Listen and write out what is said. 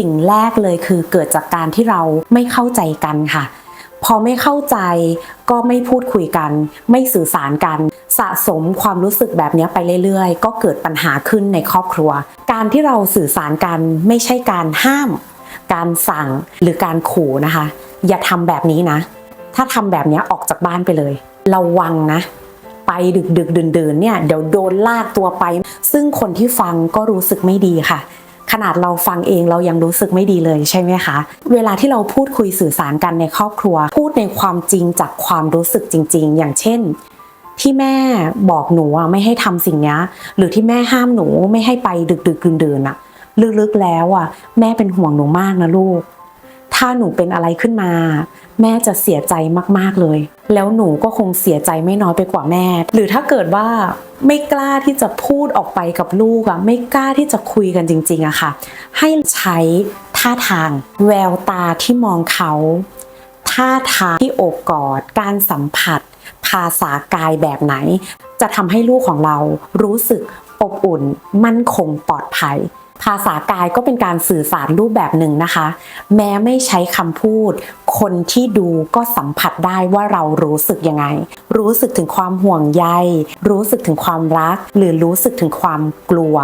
สิ่งแรกเลยคือเกิดจากการที่เราไม่เข้าใจกันค่ะ พอไม่เข้าใจก็ไม่พูดคุยกัน ไม่สื่อสารกัน สะสมความรู้สึกแบบนี้ไปเรื่อยๆ ก็เกิดปัญหาขึ้นในครอบครัว การที่เราสื่อสารกันไม่ใช่การห้าม การสั่งหรือการขู่นะคะ อย่าทำแบบนี้นะ ถ้าทำแบบนี้ออกจากบ้านไปเลยระวังนะ ไปดึกดึกๆดื่นๆเนี่ยเดี๋ยวโดนลากตัวไป ซึ่งคนที่ฟังก็รู้สึกไม่ดีค่ะ ขนาดเราฟังเองเรายังรู้สึกไม่ดีเลยใช่ไหมคะ เวลาที่เราพูดคุยสื่อสารกันในครอบครัว พูดในความจริงจากความรู้สึกจริง ๆ อย่างเช่น ที่แม่บอกหนูไม่ให้ทำสิ่งนี้หรือที่แม่ห้ามหนูไม่ให้ไปดึกดึกๆดื่นๆอะลึกๆแล้วอะแม่เป็นห่วงหนูมากนะลูก ถ้าหนูเป็นอะไรขึ้นมา แม่จะเสียใจมากๆเลย แล้วหนูก็คงเสียใจไม่น้อยไปกว่าแม่ หรือถ้าเกิดว่าไม่กล้าที่จะพูดออกไปกับลูกอะไม่กล้าที่จะคุยกันจริงๆอะค่ะ ให้ใช้ท่าทาง แววตาที่มองเขาท่าทางที่โอบกอด การสัมผัส ภาษากายแบบไหน จะทำให้ลูกของเรารู้สึกอบอุ่น มั่นคงปลอดภัย ภาษากายก็เป็นการสื่อสารรูปแบบหนึ่งนะคะ แม้ไม่ใช้คำพูด คนที่ดูก็สัมผัสได้ว่าเรารู้สึกยังไง รู้สึกถึงความห่วงใย รู้สึกถึงความรัก หรือรู้สึกถึงความกลัว